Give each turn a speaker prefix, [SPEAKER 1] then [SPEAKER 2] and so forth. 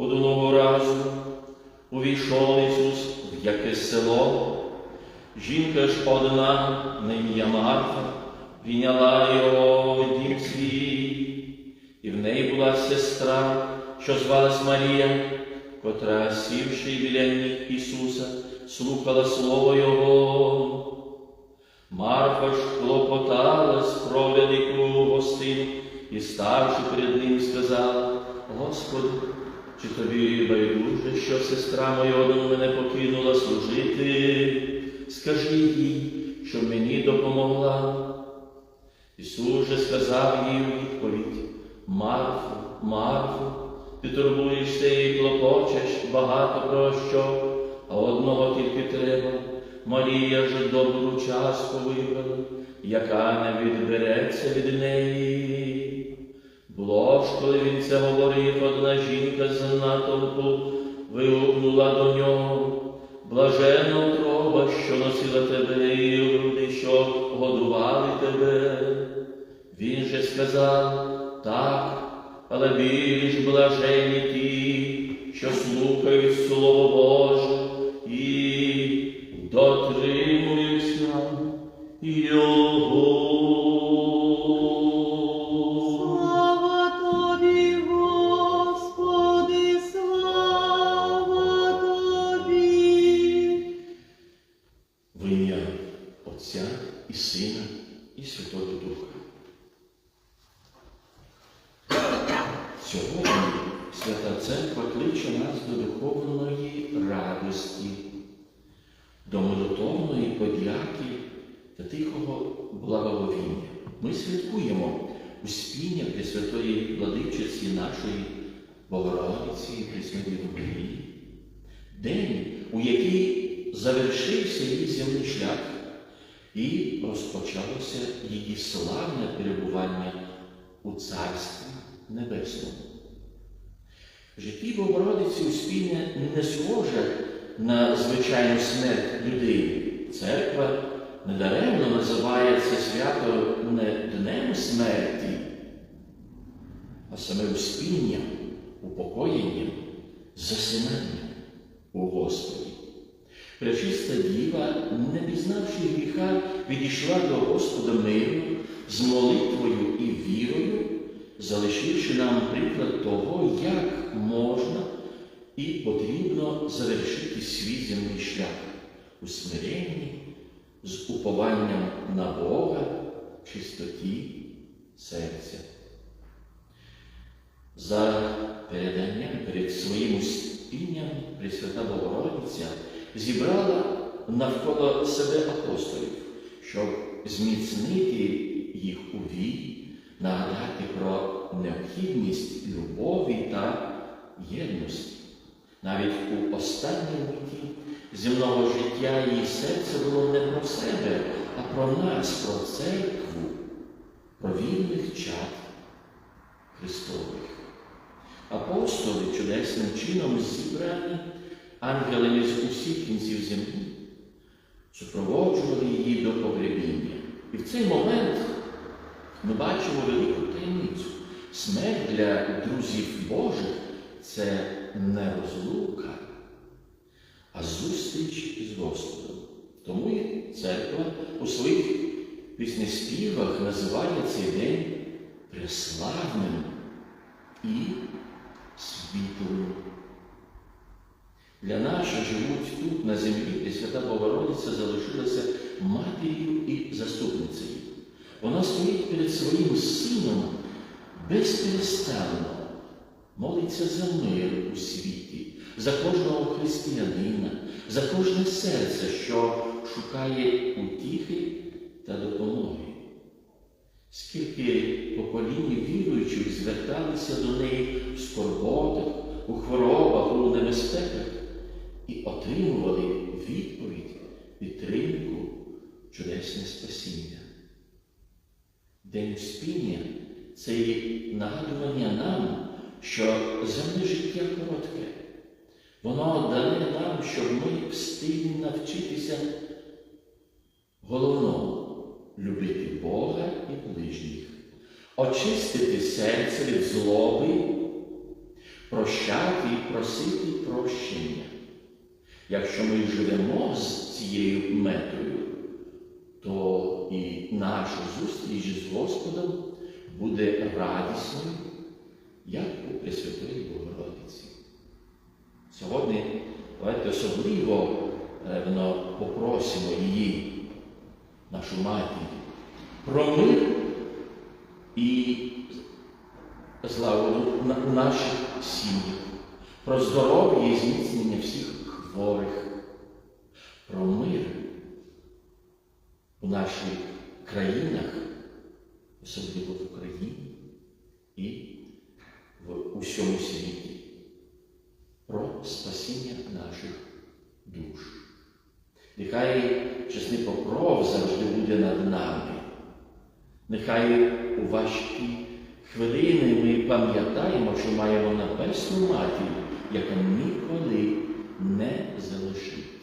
[SPEAKER 1] Одного разу увійшов Ісус в якесь село. Жінка ж одна, на ім'я Марфа, прийняла його в дім свій, і в неї була сестра, що звалась Марія, котра, сівши біля ніг Ісуса, слухала Слово Його. Марфа ж клопоталась про велику гостину і, ставши перед ним, сказала, Господи, чи тобі байдуже, що сестра моя одна мене покинула служити? Скажи їй, що мені допомогла. Ісус же сказав їй у відповідь, Марфо, Марфо, ти турбуєшся і клопочеш багато про що, а одного тільки треба. Марія ж добру частку вибрала, яка не відбереться від неї. Коли він це говорив, одна жінка з натовпу вигукнула до нього. Блажена утроба, що носила тебе, і груди, що годували тебе. Він же сказав, так, але більш блажені ті, що слухають Слово Боже і дотримуються Його. Святого Духа. Сьогодні Свята Церква кличе нас до духовної радості, до молитовної подяки та тихого благоговіння. Ми святкуємо успіння Пресвятої Владичиці нашої Богородиці Пресвятої Марії, день, у який завершився її земний шлях і розпочалося її славне перебування у Царстві Небесному. Житті Богородиці Успіння не схоже на звичайну смерть людини. Церква недаремно називає це свято не днем смерті, а саме успінням, упокоєнням, засинанням у Господі. Пречиста діва, не пізнавши гріха, відійшла до Господа миру з молитвою і вірою, залишивши нам приклад того, як можна і потрібно завершити свій земний шлях у смиренні, з упованням на Бога, чистоті серця. За переданням перед своїм успінням Пресвята Богородиця зібрала навколо себе апостолів, щоб зміцнити їх у вірі, нагадати про необхідність любові та єдності. Навіть у останній миті земного життя її серце було не про себе, а про нас, про церкву, про вільних чад Христових. Апостоли чудесним чином зібрані ангелами з усіх кінців землі, супроводжували її до погребіння. І в цей момент ми бачимо велику таємницю. Смерть для друзів Божих це не розлука, а зустріч із Господом. Тому і церква у своїх піснеспівах називає цей день преславним і світлим. Для нас, що живуть тут, на землі, Пресвята Богородиця залишилася матір'ю і заступницею. Вона стоїть перед своїм сином безперестанно, молиться за мир у світі, за кожного християнина, за кожне серце, що шукає утіхи та допомоги. Скільки поколінь віруючих зверталися до неї в скорботах, у хворобах, у небезпеках отримували відповідь, підтримку, чудесне спасіння. День спіння це і нагадування нам, що земне життя коротке. Воно дане нам, щоб ми встигли навчитися головному любити Бога і ближніх, очистити серце від злоби, прощати і просити прощення. Якщо ми живемо з цією метою, то і наша зустріч з Господом буде радісною, як у Пресвятої Богородиці. Сьогодні давайте особливо певно, попросимо її, нашу матір, про мир і злагоду на наших сім'ях, про здоров'я і зміцнення всіх хворих, про мир у наших країнах, особливо в Україні і в усьому світі, про спасіння наших душ. Нехай чесний покров завжди буде над нами. Нехай у важкі хвилини ми пам'ятаємо, що маємо небесну матір, яка ніколи не залишив.